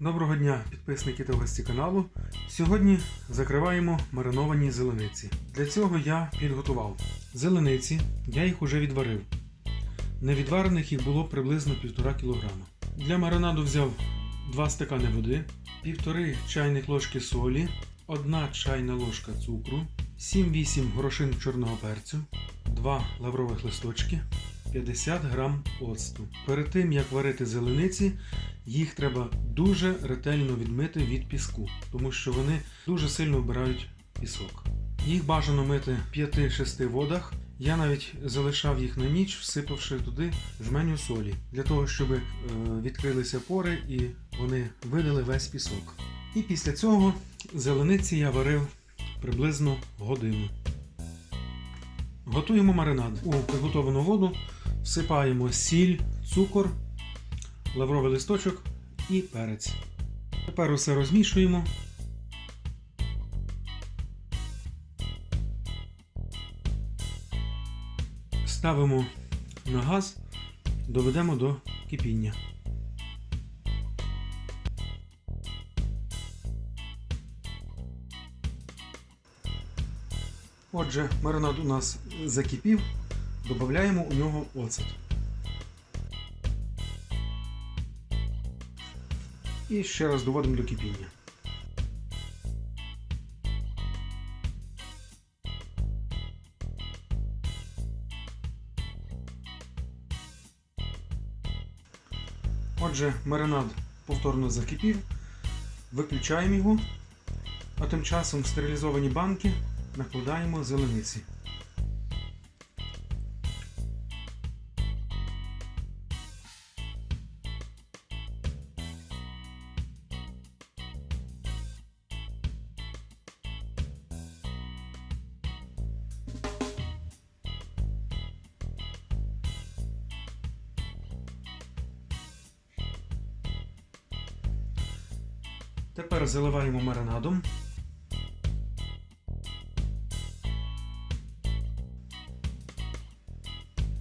Доброго дня, підписники та гості каналу. Сьогодні закриваємо мариновані зелениці. Для цього я підготував зелениці, я їх уже відварив. Невідварених їх було приблизно 1,5 кг. Для маринаду взяв 2 стакани води, 1,5 чайних ложки солі, 1 чайна ложка цукру, 7-8 горошин чорного перцю, 2 лаврових листочки, 50 грам оцту. Перед тим як варити зелениці, їх треба дуже ретельно відмити від піску, тому що вони дуже сильно вбирають пісок. Їх бажано мити в 5-6 водах. Я навіть залишав їх на ніч, всипавши туди жменю солі, для того, щоб е, відкрилися пори і вони видали весь пісок. І після цього зелениці я варив приблизно годину. Готуємо маринад. У приготовану воду всипаємо сіль, цукор, лавровий листочок і перець. Тепер усе розмішуємо. Ставимо на газ, доведемо до кипіння. Отже, маринад у нас закипів, додаємо у нього оцет. І ще раз доводимо до кипіння. Отже, маринад повторно закипів, виключаємо його, а тим часом в стерилізовані банки накладаємо зелениці. Тепер заливаємо маринадом.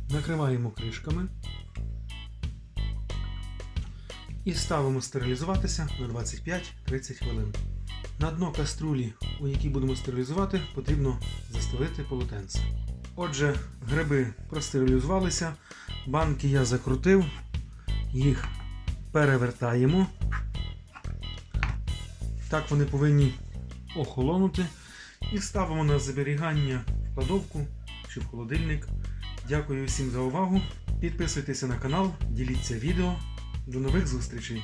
Накриваємо кришками і ставимо стерилізуватися на 25-30 хвилин. На дно каструлі, у якій будемо стерилізувати, потрібно застелити полотенце. Отже, гриби простерилізувалися, банки я закрутив, їх перевертаємо. Так вони повинні охолонути. І ставимо на зберігання в кладовку чи в холодильник. Дякую всім за увагу. Підписуйтеся на канал, діліться відео. До нових зустрічей!